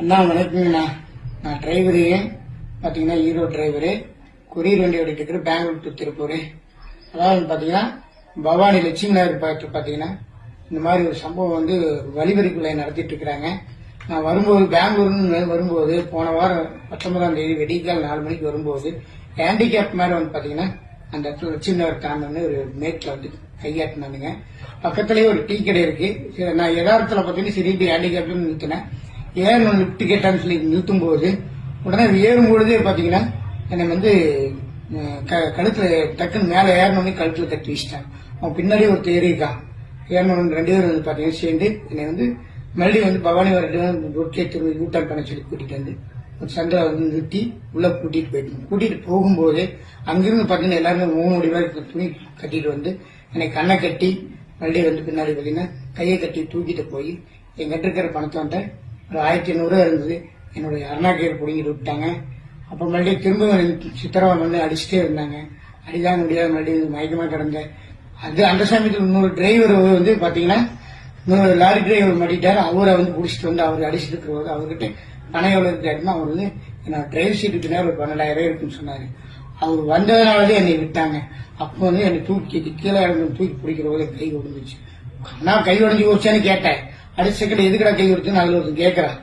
அண்ணா வணக்கங்கண்ணா. நான் டிரைவரு பார்த்தீங்கன்னா hero driver courier வண்டி ஓடிட்டு இருக்கிற பெங்களூர் டு திருப்பூர். அதாவது பார்த்தீங்கன்னா பவானி லட்சுமி நகர் பார்த்து பார்த்தீங்கன்னா இந்த மாதிரி ஒரு சம்பவம் வந்து வழிவரிக்குள்ளே நடத்திட்டு இருக்கிறாங்க நான் வரும்போது பெங்களூர்னு வரும்போது போன வாரம் பத்தொன்பதாம் தேதி வெடிக்கால் நாலு மணிக்கு வரும்போது ஹேண்டிகேப் மேலே வந்து பார்த்தீங்கன்னா அந்த இடத்துல லட்சுமி நகர் தாண்டோன்னு ஒரு மேட்டில் வந்து கையாட்டினானுங்க. பக்கத்துலேயே ஒரு டீ கடை இருக்கு. சரி, நான் எதார்த்தத்தில் பார்த்தீங்கன்னா சரி ஹேண்டிகேப்னு நிறுத்தினேன். ஏன் லிஃப்ட் கேட்டான்னு சொல்லி நிறுத்தும் போது உடனே ஏறும் பொழுதே பார்த்தீங்கன்னா என்னை வந்து க- கழுத்தில் டக்குன்னு மேலே ஏறணும்னு கழுத்தில் தட்டி வச்சிட்டான். அவன் பின்னாடியே ஒரு ஏறியிருக்கான். ஏறணும் ரெண்டு பேரும் வந்து பார்த்தீங்கன்னா சேர்ந்து என்னை வந்து மறுபடியும் வந்து பவானி வரட்டும் ரொட்டியை திரும்பி யூட்டர் பண்ண சொல்லி கூட்டிகிட்டு வந்து ஒரு சண்டை வந்து நிறுத்தி உள்ளே கூட்டிகிட்டு போயிட்டு கூட்டிகிட்டு போகும்போது அங்கிருந்து பார்த்தீங்கன்னா எல்லாருமே மூணு மணி பேருக்கு துணி கட்டிட்டு வந்து என்னை கண்ணை கட்டி மறுபடியும் வந்து பின்னாடி பார்த்தீங்கன்னா கையை கட்டி தூக்கிட்டு போய் எங்கிட்ட இருக்கிற பணத்தை வந்து ஒரு ஆயிரத்தி ஐநூறுரூவா இருந்தது. என்னுடைய அருணாக்கீர் பிடிங்கிட்டு விட்டாங்க. அப்போ மறுபடியும் திரும்ப சித்தரவன் வந்து அடிச்சுட்டே இருந்தாங்க. அடிதான் முடியாத மறுபடியும் மயக்கமாக கிடந்தேன் அது அந்த சமயத்தில் இன்னொரு டிரைவர் வந்து பார்த்தீங்கன்னா இன்னொரு லாரி டிரைவர் மாட்டிட்டார். அவரை வந்து பிடிச்சிட்டு வந்து அவர் அடிச்சுட்டு இருக்கிறவர் அவர்கிட்ட பணம் எவ்வளோ இருக்காருன்னா அவர் வந்து நான் டிரைவர் சீட்டுக்கு நேரம் ஒரு பன்னெண்டாயிரம் ரூபாய் இருக்குன்னு சொன்னார். அவர் வந்ததுனாலதான் என்னை விட்டாங்க. அப்போ வந்து என்னை தூக்கி கீழே இறந்து தூக்கி பிடிக்கிற போது கை ஒடிஞ்சிச்சு நான் கை உடஞ்சி போச்சான்னு கேட்டேன். அடுத்த எதுக்கடா கேள்வி இருக்குன்னு கொடுத்துன்னு அதுல ஒருத்தன் கேட்கறான்